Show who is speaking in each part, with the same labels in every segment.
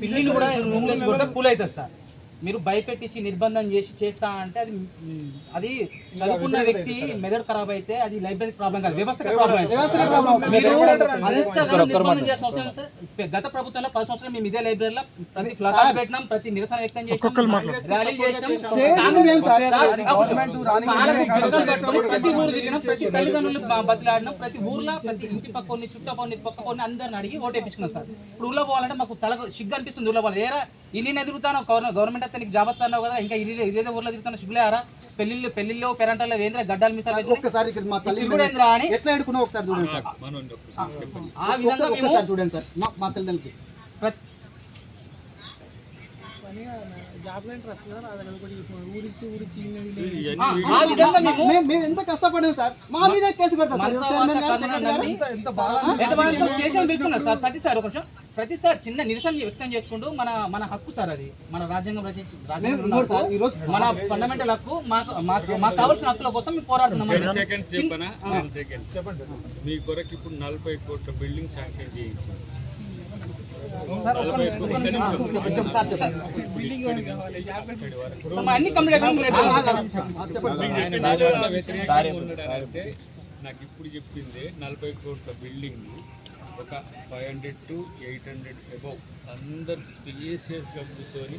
Speaker 1: పిల్లిని కూడా రూమ్లో కొడితే పూల్ అవుతుంది సార్ మీరు భయపెట్టించి నిర్బంధం చేసి చేస్తా అంటే అది అది చదువుకున్న వ్యక్తి మెదడు ఖరాబ్ అయితే అది లైబ్రరీ ప్రాబ్లం కాదు. వ్యవస్థ గత ప్రభుత్వంలో పది సంవత్సరాలు మేము ఇదే లైబ్రరీలో ప్రతి ఫ్లకార్డు పెట్టినాం ప్రతి నిరసన వ్యక్తం చేసినాం ర్యాలీలు చేసినాం. ప్రతి ఊరు తిరిగినాం ప్రతి తల్లిదండ్రులు బతిలాడినాం ప్రతి ఊర్లో ప్రతి ఇంటి పక్కని చుట్టపని పక్క కొన్ని అందరిని అడిగి ఓటు వేయించుకున్నాం సార్. ఇప్పుడు ఊర్లో పోవాలంటే మాకు తల సిగ్గు అనిపిస్తుంది ఊర్లో పోవాలి. ఏరా ఇన్ని ఎదుగుతాను గవర్నమెంట్ అయితే నీకు జాబ్ అన్నావు కదా ఇంకా ఇది ఇదేదో ఊర్లో తిరుగుతాను సిగ్గులేరా పెళ్ళిళ్ళు పెళ్ళిళ్ళు పెరంటాల్లో వేంద్ర గడ్డాలు మిసాలు
Speaker 2: ఒక్కసారి ఇక్కడ మా తల్లి
Speaker 1: తిరుగుడు ఏంద్రా అని
Speaker 2: ఎట్లా ఎడుకున్నా ఒకసారి చూడండి సార్?
Speaker 1: ఆ విధంగా మేము
Speaker 2: చూడండి సార్ మా తల్లిదండ్రులకి.
Speaker 1: ఆ, ఆ విధంగా మేము
Speaker 2: ఎంత కష్టపడాం సార్ మా మీద కేసు పెడతాం సార్. చైర్మన్ గారు, గారు.
Speaker 1: ఎంత స్టేషన్ పిలుస్తున్నారు సార్? ప్రతిసారి ఒక నిమిషం. ప్రతిసారి చిన్న నిరసన వ్యక్తం చేసుకుంటూ మన మన హక్కు సార్ అది. మన రాజ్యాంగం రచించి
Speaker 2: మేము
Speaker 1: రాజ్యాంగం
Speaker 2: ఇంకోటి సార్ ఈరోజు
Speaker 1: మన ఫండమెంటల్ హక్కు మాకు మాకు మాకు కావాల్సిన హక్కుల కోసం మేము పోరాడుతున్నాం
Speaker 3: టెన్ సెకండ్స్ చెప్పనా? టెన్ సెకండ్స్ మీ కొరకు ఇప్పుడు నలభై కోట్ల బిల్డింగ్ శాంక్షన్ చేయించాం.
Speaker 1: అన్ని కంప్లీట్
Speaker 3: నాకు ఇప్పుడు చెప్పింది నలభై కోట్ల బిల్డింగ్ ఒక five hundred to eight hundred above. అందరు స్పేసియస్గా కూర్చొని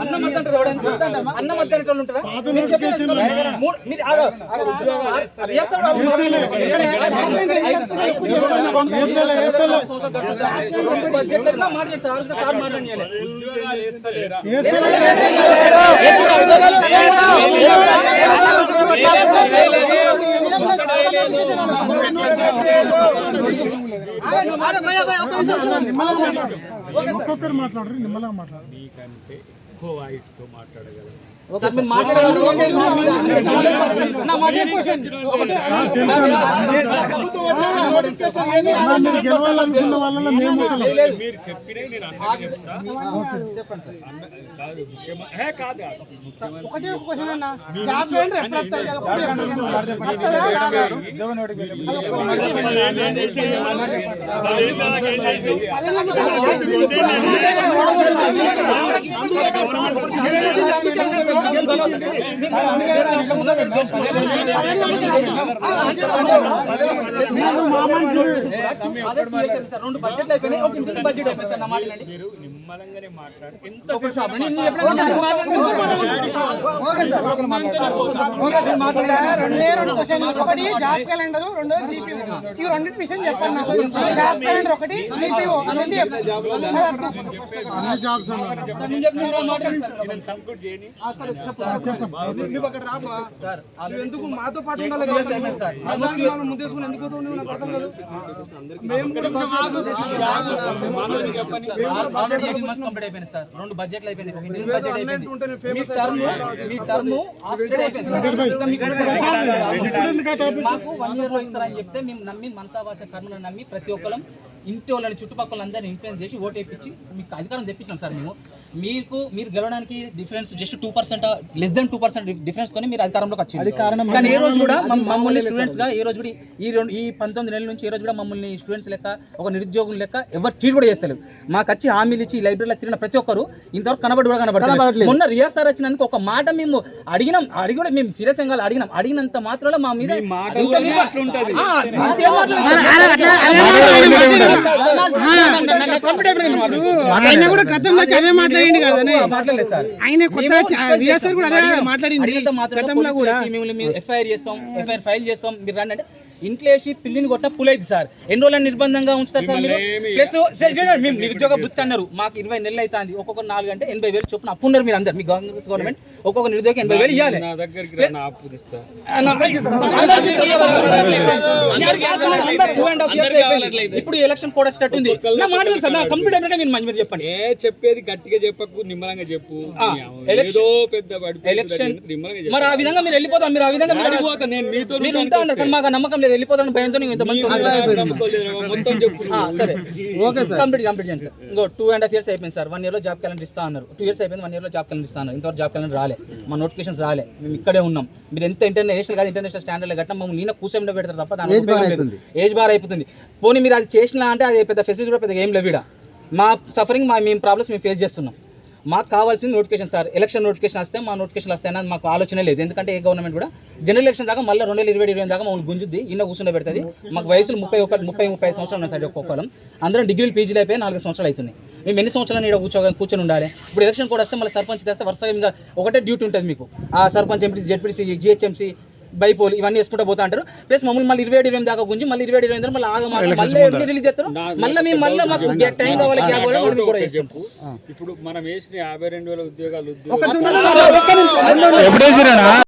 Speaker 4: అన్నం
Speaker 1: వద్దంటారు? అన్నం వాళ్ళు ఉంటారా?
Speaker 5: ఒక్కొక్కరు మాట్లాడరు నిమ్మలంగా మాట్లాడరు.
Speaker 3: ఎక్కువ వాయిస్తో మాట్లాడగలరు?
Speaker 5: గెలవాలనుకున్న వాళ్ళలో మేము.
Speaker 3: మీరు నేను చెప్తా
Speaker 2: చెప్పండి సార్
Speaker 3: అన్న- కాదు ముఖ్యమ- ఏ కాదు ముఖ్యమంత్రి
Speaker 4: ఒకటే ఒక క్వశ్చన్ అన్న జాబ్ కార్డు ఎప్పుడు వస్తాయి కదా? ఒకటే ఒకటి వస్తుందా?
Speaker 1: రెండు బడ్జెట్లు అయిపోయినాయి ఒక ఇంటికి బడ్జెట్ అయిపోయింది సార్ నా మాట వినండి.
Speaker 3: మీరు నిమ్మలంగానే మాట్లాడు ఎంత
Speaker 1: ఒక ఆపండి. నేను.
Speaker 4: రెండే రెండు క్వశ్చన్ ఒకటి జాబ్ క్యాలెండర్ రెండో జీపీ ఈ రెండింటి విషయం చెప్పండి నాకు జాబ్ క్యాలెండర్ ఒకటి జీపీఓ రెండు
Speaker 5: జాబ్స్ అన్నారు
Speaker 1: సార్, నేను చెప్పిన విధంగా మాట్లాడండి సార్.
Speaker 3: నేను కంక్లూడ్ చేయని
Speaker 1: సార్ వాళ్ళు ఎందుకు మాతో పాటు ఉండాలి సార్
Speaker 4: ముందేసుకుని ఎందుకు నాకు అర్థం
Speaker 1: కంప్లీట్ అయిపోయింది. సార్. రెండు బడ్జెట్లు బడ్జెట్ అయిపోయింది. మీ టర్మ్ మీ టర్మ్. మాకు వన్ ఇయర్లో ఇస్తారని చెప్తే మేము నమ్మి మనసావాచ కర్మను నమ్మి ప్రతి ఒక్కరం ఇంటి వాళ్ళని చుట్టుపక్కల అందరిని ఇన్ఫ్లుయెన్స్ చేసి ఓటు వేయించి మీకు అధికారం తెప్పించాం సార్ మేము మీకు మీరు గెలవడానికి difference just two percent less then two percent difference తోనే మీరు అధికారంలోకి వచ్చింది అది కారణం కానీ ఏ రోజు కూడా మమ్- మమ్మల్ని స్టూడెంట్స్గా ఏ రోజు కూడా ఈ రెండు ఈ పంతొమ్మిది నెలల నుంచి ఏ రోజు కూడా మమ్మల్ని స్టూడెంట్స్ లెక్క ఒక నిరుద్యోగుల లెక్క ఎవరు ట్రీట్ కూడా చేస్తలేరు మాకు వచ్చి హామీలు ఇచ్చి లైబ్రరీలో తిరిగిన ప్రతి ఒక్కరు ఇంతవరకు కనబడి కూడా కనబడలేదు మొన్న రియాజ్ సార్ వచ్చినందుకు ఒక మాట మేము అడిగినాం అడిగి కూడా మేము సీరియస్గా అడిగినాం అడిగినంత మాత్రంలో మా మీద
Speaker 4: ఆయన కూడా గతంలో అదే మాట్లాడింది కదా ఆయన కొత్త రియాసర్ కూడా అదే మాట్లాడింది
Speaker 1: అడిగినంత మాత్రం
Speaker 4: గతంలో కూడా
Speaker 1: మిమ్మల్ని మేము ఎఫ్ఐఆర్ చేస్తాం ఎఫ్ఐఆర్ ఫైల్ చేస్తాం మీరు రండి ఇంట్లో వేసి పిల్లిని కొట్టిన పులైది సార్ ఎన్ని రోజులు నిర్బంధంగా ఉంచుతారు సార్ మీరు ప్లస్ సరే చూడండి మేము నిరుద్యోగ బుద్ధి అన్నారు మాకు ఇరవై నెలలు అవుతుంది ఒక్కొక్క నాలుగు అంటే ఎనభై వేలు చొప్పున అప్పు ఉన్నారు మీరు అందరు మీ కాంగ్రెస్ గవర్నమెంట్ ఒక్కొక్క నిరుద్యోగ ఎనభై వేలు ఇవ్వాలి ఇప్పుడు ఎలక్షన్ కూడా స్టార్ట్ ఉంది నా మాట వినండి సార్ నా కంప్లీట్ అయినాక మీరు మంచి మీరు చెప్పండి
Speaker 3: ఏ చెప్పేది గట్టిగా చెప్పకు నిమ్మలంగా చెప్పు ఏదో
Speaker 1: ఎలక్షన్-
Speaker 3: పెద్ద
Speaker 1: ఎలక్షన్
Speaker 3: నిమ్మలంగా
Speaker 1: మరి ఆ విధంగా మీరు వెళ్ళిపోతాం మీరు ఆ విధంగా మీరు
Speaker 3: నేను మీతో
Speaker 1: మీరు ఉంటా ఉన్నారు కానీ మాకు ఆ నమ్మకం లేదు వెళ్ళిపోతాను భయంతో నేను ఇంతమంది
Speaker 3: మొత్తం చెప్పు.
Speaker 1: ఆ, సరే. కంప్లీట్ కంప్లీట్ చేయండి సార్. ఇంకో టూ అండ్ హాఫ్ ఇయర్స్ అయిపోయింది సార్. వన్ ఇయర్లో జాబ్ క్యాలెండర్ ఇస్తా అన్నారు. టూ ఇయర్స్ అయిపోయింది వన్ ఇయర్లో జాబ్ క్యాలెండర్ ఇస్తా అన్నారు. ఇంతవరకు జాబ్ క్యాలెండర్ రాలే. మా నోటిఫికేషన్స్ రాలే. మేము ఇక్కడే ఉన్నాం. మీరు ఎంత ఇంటర్నేషనల్ కాదు ఇంటర్నేషనల్ స్టాండర్డ్ కట్టినా మమ్మల్ని నేను కూర్చొని పెడతారు తప్ప దాని లేదు. ఏజ్ బార్ అయిపోతుంది. పోనీ మీరు అది చేసినా అంటే అది పెద్ద ఫెసిలిటీ కూడా పెద్ద ఏం లేవు ఈడ. మా సఫరింగ్ మా మేము ప్రాబ్లమ్స్ మేము ఫేస్ చేస్తున్నాం. మాకు కావాల్సింది నోటిఫికేషన్ సార్ ఎలక్షన్ నోటిఫికేషన్ వస్తే మా నోటిఫికేషన్ వస్తాయని మాకు ఆలోచన లేదు. ఎందుకంటే ఏ గవర్నమెంట్ కూడా జనరల్ ఎలక్షన్ దాకా మళ్ళీ రెండు వేల ఇరవై ఇరవై దాకా మమ్మల్ని గుంజుద్ది ఇన్న కూర్చుండే పెడుతుంది. మాకు వయసులు ముప్పై ఒకటి ముప్పై ముప్పై సంవత్సరాలు ఉన్నాయి సార్ ఒక్కొక్కలం అందరం డిగ్రీలు పీజీలు అయిపోయి నాలుగు సంవత్సరాలు అవుతున్నాయి. మేము ఎన్ని సంవత్సరాలు ఇక్కడ కూర్చో కూర్చొని ఉండాలి? ఇప్పుడు ఎలక్షన్ కూడా వస్తే మళ్ళీ సర్పంచ్ తెస్తే వరుసగా ఇంకా ఒకటే డ్యూటీ ఉంటుంది మీకు. ఆ sarpanch MPC ZPC GHMC bypoll ఇవన్నీ వేసుకుంటూ పోతా అంటారు. ప్లస్ మమ్మల్ని మళ్ళీ ఇరవై ఏడు ఇరవై దాకా గుంజి మళ్ళీ ఇరవై ఏడు ఇరవై ఎనిమిది మళ్ళీ ఆగమాట మళ్ళీ ఎన్ని రిలీజ్ చేస్తారు. మళ్ళీ మేము మళ్ళీ మాకు టైం కావాలి గ్యాప్ కావాలి కూడా
Speaker 3: ఇప్పుడు మనం వేసిన యాభై రెండు వేల ఉద్యోగాలు